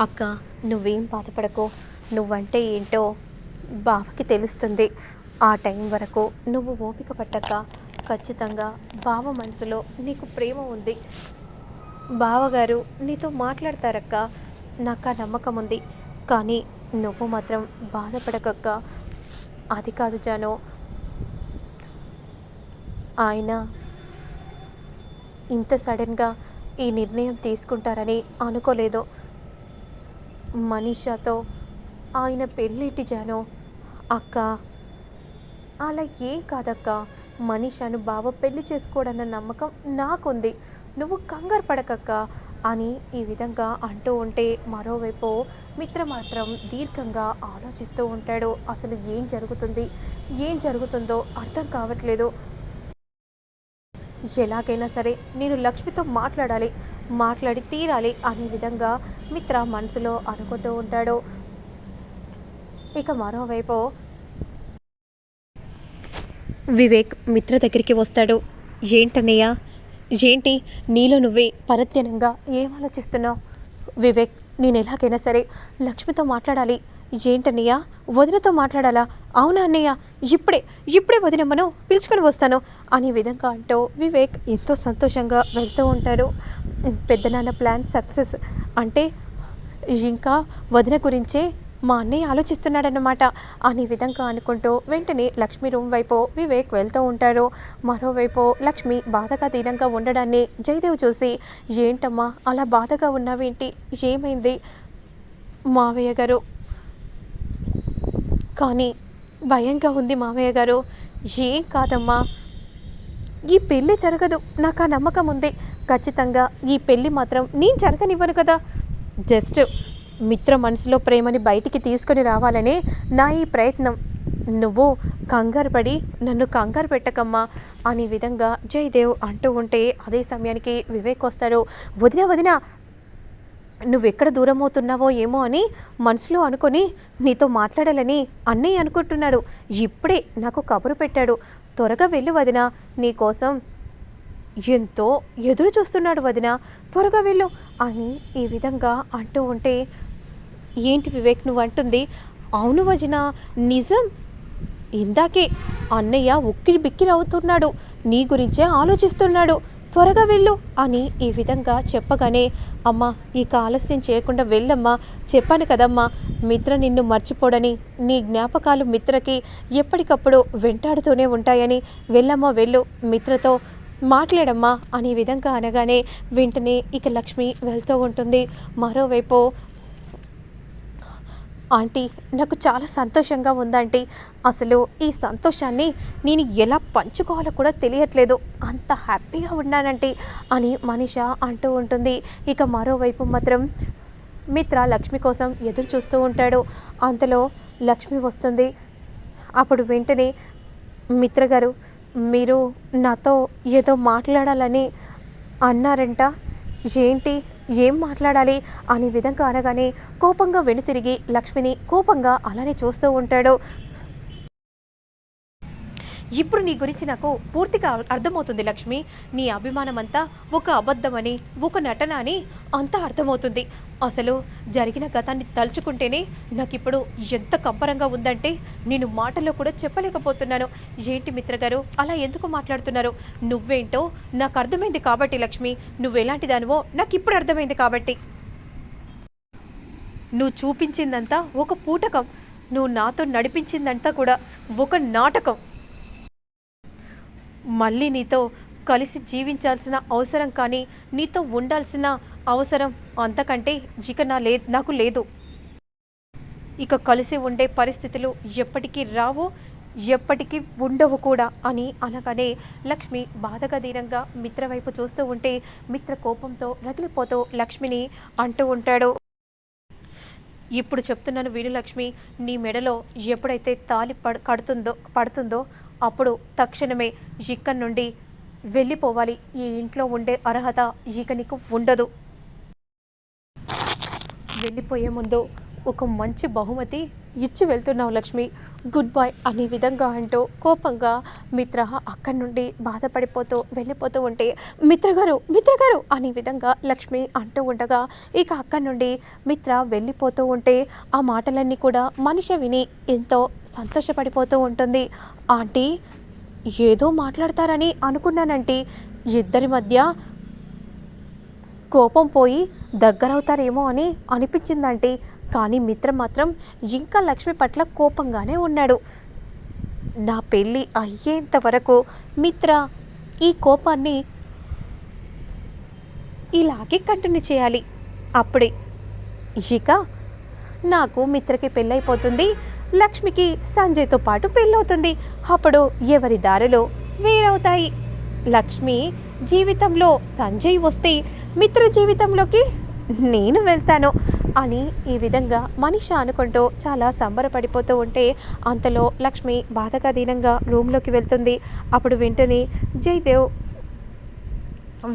అక్క నువ్వేం బాధపడకు. నువ్వంటే ఏంటో బావకి తెలుస్తుంది. ఆ టైం వరకు నువ్వు ఓపిక పట్టక ఖచ్చితంగా బావ మనసులో నీకు ప్రేమ ఉంది. బావగారు నీతో మాట్లాడతారక్క. నాకు ఆ నమ్మకం ఉంది. కానీ నువ్వు మాత్రం బాధపడకక్క. అది కాదు జాను. ఆయన ఇంత సడన్గా ఈ నిర్ణయం తీసుకుంటారని అనుకోలేదు. మనీషాతో ఆయన పెళ్ళిటిజాను అక్క అలా ఏం కాదక్క? మనీషాను బావ పెళ్ళి చేసుకోడన్న నమ్మకం నాకుంది. నువ్వు కంగారు పడకక్క అని ఈ విధంగా అంటూ ఉంటే మరోవైపు మిత్ర మాత్రం దీర్ఘంగా ఆలోచిస్తూ ఉంటాడు. అసలు ఏం జరుగుతుంది? ఏం జరుగుతుందో అర్థం కావట్లేదు. ఎలాగైనా సరే నేను లక్ష్మితో మాట్లాడాలి మాట్లాడి తీరాలి అనే విధంగా మిత్ర మనసులో అనుకుంటూ ఉంటాడు. ఇక మరోవైపు వివేక్ మిత్ర దగ్గరికి వస్తాడు. ఏంటన్నయ్య? ఏంటి? నీలో నువ్వే పరత్యనంగా ఏం ఆలోచిస్తున్నావు? వివేక్ నేను ఎలాగైనా సరే లక్ష్మితో మాట్లాడాలి. ఏంటన్నయ్య? వదినతో మాట్లాడాలా? అవునా అన్నయ్య? ఇప్పుడే ఇప్పుడే వదినమ్మను పిలుచుకొని వస్తాను అనే విధంగా అంటూ వివేక్ ఎంతో సంతోషంగా వెళ్తూ ఉంటాడు. పెద్దనాన్న ప్లాన్ సక్సెస్ అంటే ఇంకా వదిన గురించే మా అన్నయ్య ఆలోచిస్తున్నాడన్నమాట. అనే విధంగా అనుకుంటూ వెంటనే లక్ష్మి రూమ్ వైపు వివేక్ వెళ్తూ ఉంటారు మరోవైపు లక్ష్మి బాధగా దీనంగా ఉండడాన్ని జయదేవ్ చూసి ఏంటమ్మా అలా బాధగా ఉన్నావేంటి? ఏమైంది? మావయ్య గారు. కానీ భయంగా ఉంది మావయ్య గారు. ఏం కాదమ్మా ఈ పెళ్ళి జరగదు. నాకు ఆ నమ్మకం ఉంది. ఖచ్చితంగా ఈ పెళ్ళి మాత్రం నేను జరగనివ్వను కదా. జస్ట్ మిత్ర మనసులో ప్రేమని బయటికి తీసుకొని రావాలనే నా ఈ ప్రయత్నం. నువ్వు కంగారు పడి నన్ను కంగారు పెట్టకమ్మా అనే విధంగా జయదేవ్ అంటూ ఉంటే అదే సమయానికి వివేక్ వస్తాడు వదిన వదిన నువ్వెక్కడ దూరం అవుతున్నావో ఏమో అని మనసులో అనుకొని నీతో మాట్లాడాలని అన్నయ్య అనుకుంటున్నాడు. ఇప్పుడే నాకు కబురు పెట్టాడు. త్వరగా వెళ్ళి వదిన నీకోసం ఎంతో ఎదురు చూస్తున్నాడు వదిన. త్వరగా వెళ్ళు అని ఈ విధంగా అంటూ ఉంటే ఏంటి వివేక్ నువ్వు అంటుంది అవును వదిన నిజం. ఇందాకే అన్నయ్య ఉక్కిరి బిక్కిరి అవుతున్నాడు నీ గురించే ఆలోచిస్తున్నాడు. త్వరగా వెళ్ళు అని ఈ విధంగా చెప్పగానే అమ్మా ఇక ఆలస్యం చేయకుండా వెళ్ళమ్మా. చెప్పాను కదమ్మా మిత్ర నిన్ను మర్చిపోడని నీ జ్ఞాపకాలు మిత్రకి ఎప్పటికప్పుడు వెంటాడుతూనే ఉంటాయని. వెళ్ళమ్మా వెళ్ళు. మిత్రతో మాట్లాడమ్మా అనే విధంగా అనగానే వెంటనే ఇక లక్ష్మి వెళ్తూ ఉంటుంది. మరోవైపు ఆంటీ నాకు చాలా సంతోషంగా ఉందంటీ అసలు ఈ సంతోషాన్ని నేను ఎలా పంచుకోవాలో కూడా తెలియట్లేదు. అంత హ్యాపీగా ఉన్నానంటీ అని మనిష అంటూ ఉంటుంది. ఇక మరోవైపు మాత్రం మిత్ర లక్ష్మి కోసం ఎదురు చూస్తూ ఉంటాడు. అంతలో లక్ష్మి వస్తుంది. అప్పుడు వెంటనే మిత్ర గారు మీరు నాతో ఏదో మాట్లాడాలని అన్నారంట. ఏంటి? ఏం మాట్లాడాలి? అనే విధంగా అనగానే కోపంగా వెనుతిరిగి లక్ష్మిని కోపంగా అలానే చూస్తూ ఉంటాడు. ఇప్పుడు నీ గురించి నాకు పూర్తిగా అర్థమవుతుంది లక్ష్మి. నీ అభిమానం అంతా ఒక అబద్ధమని ఒక నటన అని అంతా అర్థమవుతుంది. అసలు జరిగిన గతాన్ని తలుచుకుంటేనే నాకు ఇప్పుడు ఎంత కంపరంగా ఉందంటే నేను మాటల్లో కూడా చెప్పలేకపోతున్నాను. ఏంటి మిత్రగారు అలా ఎందుకు మాట్లాడుతున్నారు? నువ్వేంటో నాకు అర్థమైంది కాబట్టి లక్ష్మి. నువ్వు ఎలాంటి దానివో నాకు ఇప్పుడు అర్థమైంది కాబట్టి. నువ్వు చూపించిందంతా ఒక పూటకం. నువ్వు నాతో నడిపించిందంతా కూడా ఒక నాటకం. మళ్ళీ నీతో కలిసి జీవించాల్సిన అవసరం కానీ నీతో ఉండాల్సిన అవసరం అంతకంటే ఇక నా లే నాకు లేదు. ఇక కలిసి ఉండే పరిస్థితులు ఎప్పటికీ రావు ఎప్పటికీ ఉండవు కూడా అని అనగానే లక్ష్మి బాధగా దీనంగా మిత్ర వైపు చూస్తూ ఉంటే మిత్ర కోపంతో రగిలిపోతూ లక్ష్మిని అంటూ ఉంటాడు. ఇప్పుడు చెప్తున్నాను వీణు లక్ష్మి నీ మెడలో ఎప్పుడైతే తాలి పడు కడుతుందో పడుతుందో అప్పుడు తక్షణమే ఇక్కడి నుండి వెళ్ళిపోవాలి. ఈ ఇంట్లో ఉండే అర్హత ఇక నీకు ఉండదు. వెళ్ళిపోయే ముందు ఒక మంచి బహుమతి ఇచ్చి వెళ్తున్నావు లక్ష్మి. గుడ్ బాయ్ అనే విధంగా అంటూ కోపంగా మిత్ర అక్కడి నుండి బాధపడిపోతూ వెళ్ళిపోతూ ఉంటే మిత్ర గారు మిత్ర గారు అనే విధంగా లక్ష్మి అంటూ ఉండగా ఇక అక్కడి నుండి మిత్ర వెళ్ళిపోతూ ఉంటే ఆ మాటలన్నీ కూడా మనిషి విని ఎంతో సంతోషపడిపోతూ ఉంటుంది. ఆంటీ ఏదో మాట్లాడతారని అనుకున్నానంటే. ఇద్దరి మధ్య కోపం పోయి దగ్గరవుతారేమో అని అనిపించిందంటే కానీ మిత్రం మాత్రం ఇంకా లక్ష్మి పట్ల కోపంగానే ఉన్నాడు. నా పెళ్ళి అయ్యేంత వరకు మిత్ర ఈ కోపాన్ని ఇలాగే కంటిన్యూ చేయాలి. అప్పుడే ఇక నాకు మిత్రకి పెళ్ళైపోతుంది లక్ష్మికి సంజయ్తో పాటు పెళ్ళవుతుంది. అప్పుడు ఎవరి దారిలో వేరవుతాయి? లక్ష్మి జీవితంలో సంజయ్ వస్తే మిత్ర జీవితంలోకి నేను వెళ్తాను అని ఈ విధంగా మనిష అనుకుంటూ చాలా సంబరపడిపోతూ ఉంటే అంతలో లక్ష్మి బాధగా దీనంగా రూమ్లోకి వెళ్తుంది. అప్పుడు వెంటనే జయదేవ్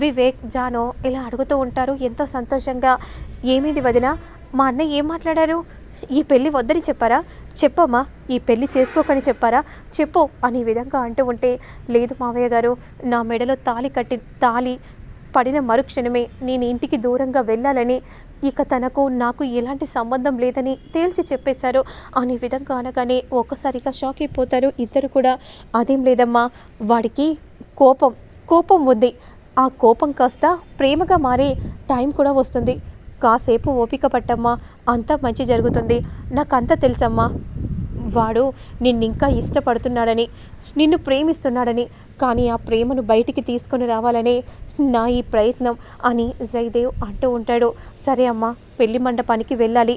వివేక్ జానో ఇలా అడుగుతూ ఉంటారు ఎంతో సంతోషంగా ఏమైంది వదిన? మా అన్నయ్య ఏం మాట్లాడారు? ఈ పెళ్ళి వద్దని చెప్పారా? చెప్పమ్మా ఈ పెళ్ళి చేసుకోకని చెప్పారా? చెప్పు అనే విధంగా అంటూ ఉంటే లేదు మావయ్య గారు నా మెడలో తాలి కట్టి తాలి పడిన మరుక్షణమే నేను ఇంటికి దూరంగా వెళ్ళాలని ఇక తనకు నాకు ఎలాంటి సంబంధం లేదని తేల్చి చెప్పేశారు. అనే విధంగా అనగానే ఒక్కసారిగా షాక్ అయిపోతారు ఇద్దరు కూడా. అదేం లేదమ్మా వాడికి కోపం కోపం ఉంది. ఆ కోపం కాస్త ప్రేమగా మారి టైం కూడా వస్తుంది. కాసేపు ఓపిక పట్టమ్మా అంతా మంచి జరుగుతుంది. నాకంతా తెలుసమ్మా వాడు నిన్నింకా ఇష్టపడుతున్నాడని. నిన్ను ప్రేమిస్తున్నాడని కానీ ఆ ప్రేమను బయటికి తీసుకొని రావాలనే నా ఈ ప్రయత్నం అని జయదేవ్ అంటూ ఉంటాడు. సరే అమ్మా పెళ్ళి మండపానికి వెళ్ళాలి.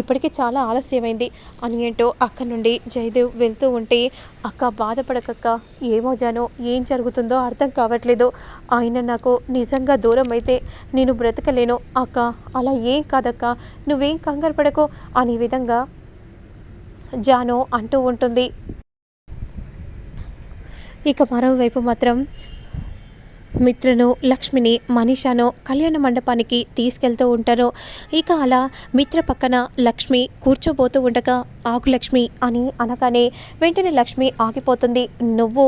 ఇప్పటికే చాలా ఆలస్యమైంది అని ఏంటో అక్క నుండి జయదేవ్ వెళ్తూ ఉంటే అక్క బాధపడకక్క ఏమో జానో ఏం జరుగుతుందో అర్థం కావట్లేదు. ఆయన నాకు నిజంగా దూరం అయితే నేను బ్రతకలేను. అక్క అలా ఏం కాదక్క నువ్వేం కంగారు పడకు అనే విధంగా జానో అంటూ ఉంటుంది. ఇక మరోవైపు మాత్రం మిత్రను లక్ష్మిని మనీషాను కళ్యాణ మండపానికి తీసుకెళ్తూ ఉంటారు. ఇక అలా మిత్ర పక్కన లక్ష్మి కూర్చోబోతూ ఉండగా ఆగు లక్ష్మి అని అనగానే వెంటనే లక్ష్మి ఆగిపోతుంది. నువ్వు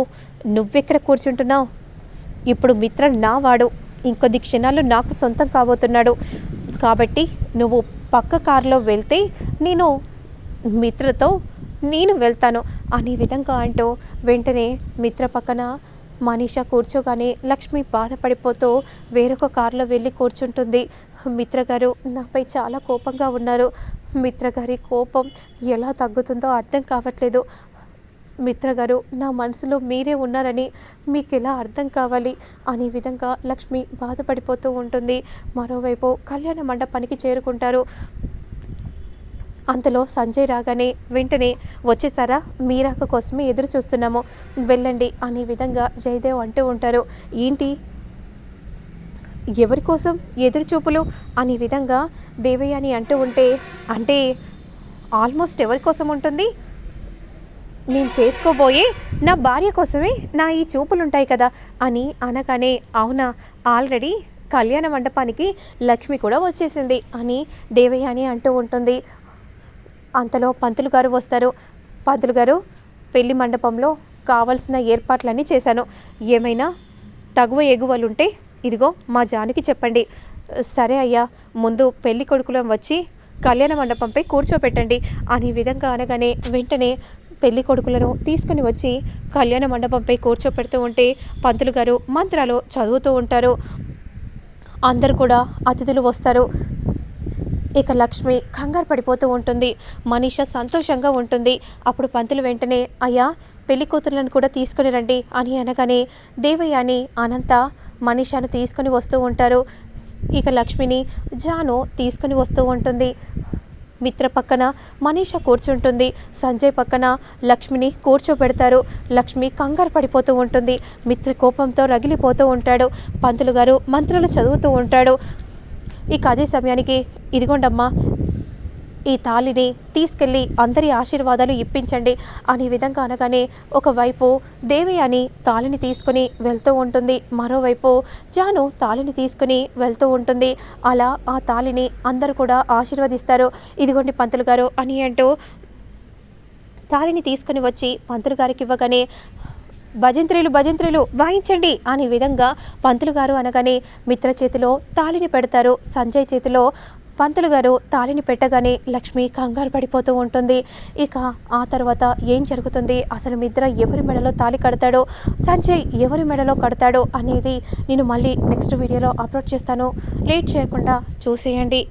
నువ్వెక్కడ కూర్చుంటున్నావు? ఇప్పుడు మిత్ర నా వాడు ఇంకొద్ది క్షణాలు నాకు సొంతం కాబోతున్నాడు. కాబట్టి నువ్వు పక్క కారులో వెళ్తే నేను మిత్రతో నేను వెళ్తాను. అనే విధంగా అంటూ వెంటనే మిత్ర పక్కన మనీషా కూర్చోగానే లక్ష్మి బాధపడిపోతూ వేరొక కారులో వెళ్ళి కూర్చుంటుంది. మిత్ర గారు నాపై చాలా కోపంగా ఉన్నారు. మిత్ర గారి కోపం ఎలా తగ్గుతుందో అర్థం కావట్లేదు. మిత్ర గారు నా మనసులో మీరే ఉన్నారని మీకు ఎలా అర్థం కావాలి? అనే విధంగా లక్ష్మి బాధపడిపోతూ ఉంటుంది. మరోవైపు కళ్యాణ మండపానికి చేరుకుంటారు. అంతలో సంజయ్ రాగానే వెంటనే వచ్చేసారా? మీరాక కోసమే ఎదురు చూస్తున్నాము. వెళ్ళండి అనే విధంగా జయదేవ్ అంటూ ఉంటారు. ఏంటి? ఎవరి కోసం ఎదురు చూపులు? అనే విధంగా దేవయ్య అని అంటూ ఉంటే అంటే ఆల్మోస్ట్ ఎవరి కోసం ఉంటుంది? నేను చేసుకోబోయే నా భార్య కోసమే నా ఈ చూపులు ఉంటాయి కదా అని అనగానే అవునా ఆల్రెడీ కళ్యాణ మండపానికి లక్ష్మి కూడా వచ్చేసింది అని దేవయ్య అని అంటూ ఉంటుంది. అంతలో పంతులు గారు వస్తారు. పంతులు గారు పెళ్ళి మండపంలో కావలసిన ఏర్పాట్లన్నీ చేశాను. ఏమైనా తగువ ఎగువలుంటే ఇదిగో మా జానికి చెప్పండి. సరే అయ్యా ముందు పెళ్ళి కొడుకులం వచ్చి కళ్యాణ మండపంపై కూర్చోపెట్టండి. అని విధంగా అనగానే వెంటనే పెళ్ళి కొడుకులను తీసుకుని వచ్చి కళ్యాణ మండపంపై కూర్చోపెడుతూ ఉంటే పంతులు గారు మంత్రాలు చదువుతూ ఉంటారు. అందరు కూడా అతిథులు వస్తారు. ఇక లక్ష్మి కంగారు పడిపోతూ ఉంటుంది. మనీష సంతోషంగా ఉంటుంది. అప్పుడు పంతులు వెంటనే అయ్యా పెళ్ళి కూతుర్లను కూడా తీసుకుని రండి అని అనగానే దేవయ్య అని అనంత మనీషాను తీసుకొని వస్తూ ఉంటారు. ఇక లక్ష్మిని జాను తీసుకొని వస్తూ ఉంటుంది. మిత్ర పక్కన మనీష కూర్చుంటుంది. సంజయ్ పక్కన లక్ష్మిని కూర్చోబెడతారు. లక్ష్మి కంగారు పడిపోతూ ఉంటుంది. మిత్ర కోపంతో రగిలిపోతూ ఉంటాడు. పంతులు గారు మంత్రులు చదువుతూ ఉంటాడు. ఇక అదే సమయానికి ఇదిగోండమ్మా ఈ తాళిని తీసుకెళ్ళి అందరి ఆశీర్వాదాలు ఇప్పించండి అనే విధంగా అనగానే ఒకవైపు దేవి అని తాళిని తీసుకుని వెళ్తూ ఉంటుంది మరోవైపు జాను తాళిని తీసుకుని వెళ్తూ ఉంటుంది. అలా ఆ తాళిని అందరూ కూడా ఆశీర్వదిస్తారు. ఇదిగోండి పంతులు గారు అని అంటూ తాళిని తీసుకుని వచ్చి పంతులు గారికి ఇవ్వగానే భజంత్రీలు భజంత్రీలు వాయించండి అనే విధంగా పంతులు గారు అనగానే మిత్ర చేతిలో తాళిని పెడతారు. సంజయ్ చేతిలో పంతులు గారు తాళిని పెట్టగానే లక్ష్మి కంగారు పడిపోతూ ఉంటుంది. ఇక ఆ తర్వాత ఏం జరుగుతుంది? అసలు మిత్ర ఎవరి మెడలో తాళి కడతాడో సంజయ్ ఎవరి మెడలో కడతాడో అనేది నేను మళ్ళీ నెక్స్ట్ వీడియోలో అప్లోడ్ చేస్తాను. లేట్ చేయకుండా చూసేయండి.